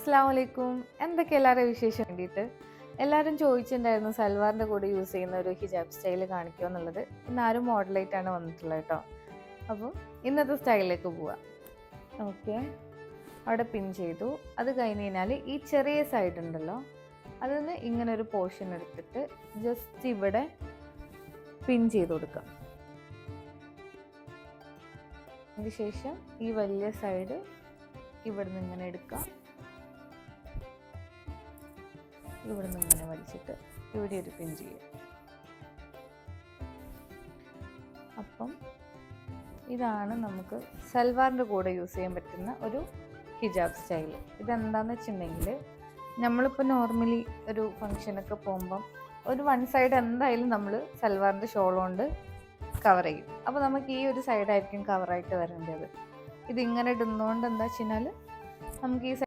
അസ്സാം വലൈക്കും എന്തൊക്കെ എല്ലാവരുടെ വിശേഷം വേണ്ടിയിട്ട്? എല്ലാവരും ചോദിച്ചിട്ടുണ്ടായിരുന്നു സൽവാറിന്റെ കൂടെ യൂസ് ചെയ്യുന്ന ഒരു ഹിജാബ് സ്റ്റൈൽ കാണിക്കുക എന്നുള്ളത്. ഇന്ന് ആരും മോഡലായിട്ടാണ് വന്നിട്ടുള്ളത് കേട്ടോ. അപ്പോൾ ഇന്നത്തെ സ്റ്റൈലിലേക്ക് പോവാം. ഓക്കെ. അവിടെ പിൻ ചെയ്തു. അത് കഴിഞ്ഞ് കഴിഞ്ഞാൽ ഈ ചെറിയ സൈഡ് ഉണ്ടല്ലോ അതിൽ നിന്ന് ഇങ്ങനെ ഒരു പോർഷൻ എടുത്തിട്ട് ജസ്റ്റ് ഇവിടെ പിൻ ചെയ്ത് കൊടുക്കാം. അതിനുശേഷം ഈ വലിയ സൈഡ് ഇവിടുന്ന് ഇങ്ങനെ എടുക്കാം. ഇവിടുന്ന് ഇങ്ങനെ വലിച്ചിട്ട് ഇവിടെ ഒരു പിൻ ചെയ്യാം അപ്പം ഇതാണ് നമുക്ക് സൽവാറിന്റെ കൂടെ യൂസ് ചെയ്യാൻ പറ്റുന്ന ഒരു ഹിജാബ് സ്റ്റൈൽ ഇതെന്താണെന്ന് വെച്ചിട്ടുണ്ടെങ്കിൽ നമ്മളിപ്പോൾ നോർമലി ഒരു ഫങ്ഷനൊക്കെ പോകുമ്പം ഒരു വൺ സൈഡ് എന്തായാലും നമ്മൾ സൽവാറിന്റെ ഷോൾ കൊണ്ട് കവർ ചെയ്യും. അപ്പോൾ നമുക്ക് ഈ ഒരു സൈഡായിരിക്കും കവറായിട്ട് വരേണ്ടത്. ഇതിങ്ങനെ ഇടുന്നതുകൊണ്ട് എന്താ വെച്ച് കഴിഞ്ഞാൽ നമുക്ക് ഈ